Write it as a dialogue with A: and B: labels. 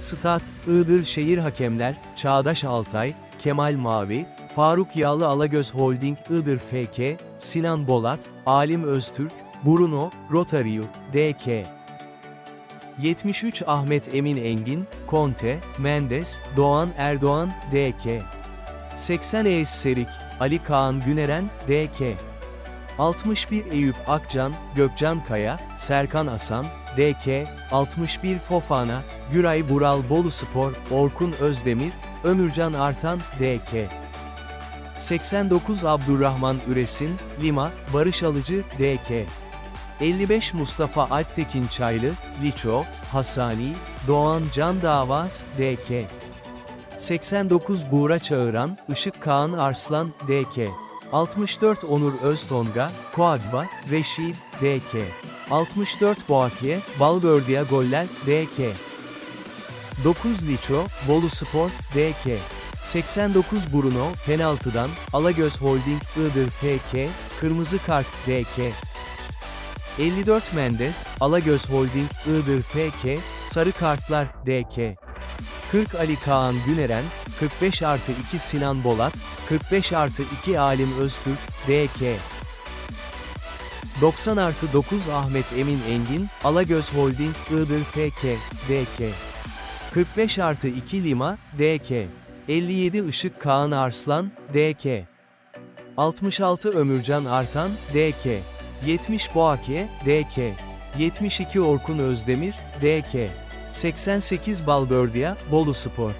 A: Stat, Iğdır Şehir Hakemler, Çağdaş Altay, Kemal Mavi, Faruk Yağlı Alagöz Holding Iğdır FK, Sinan Bolat, Alim Öztürk, Bruno, Rotario, DK. 73 Ahmet Emin Engin, Conte, Mendes, Doğan Erdoğan, DK. 80 Eğiz Serik, Ali Kaan Güneren, DK. 61 Eyüp Akcan, Gökcan Kaya, Serkan Asan, DK, 61 Fofana, Güray Bural Bolu Spor, Orkun Özdemir, Ömürcan Artan, DK. 89 Abdurrahman Üresin, Lima, Barış Alıcı, DK. 55 Mustafa Alptekin Çaylı, Liço, Hasani, Doğan Can Davaz, DK. 89 Buğra Çağıran, Işık Kaan Arslan, DK. 64 Onur Öztonga, Koagba, Reşit, DK. 64 Boakye, Balbördiya Goller, DK. 9 Liço, Bolu Spor, DK. 89 Bruno, penaltıdan, Alagöz Holding, Iğdır FK, Kırmızı Kart, DK. 54 Mendes, Alagöz Holding, Iğdır FK, Sarı Kartlar, DK. 40 Ali Kaan Güneren, 45 artı 2 Sinan Bolat, 45 artı 2 Alim Öztürk, DK. 90 artı 9 Ahmet Emin Engin, Alagöz Holding, Iğdır FK, DK. 45 artı 2 Lima, DK. 57 Işık Kaan Arslan, DK. 66 Ömürcan Artan, DK. 70 Boake, DK. 72 Orkun Özdemir, DK. 88 Balbördiya, Bolu Spor.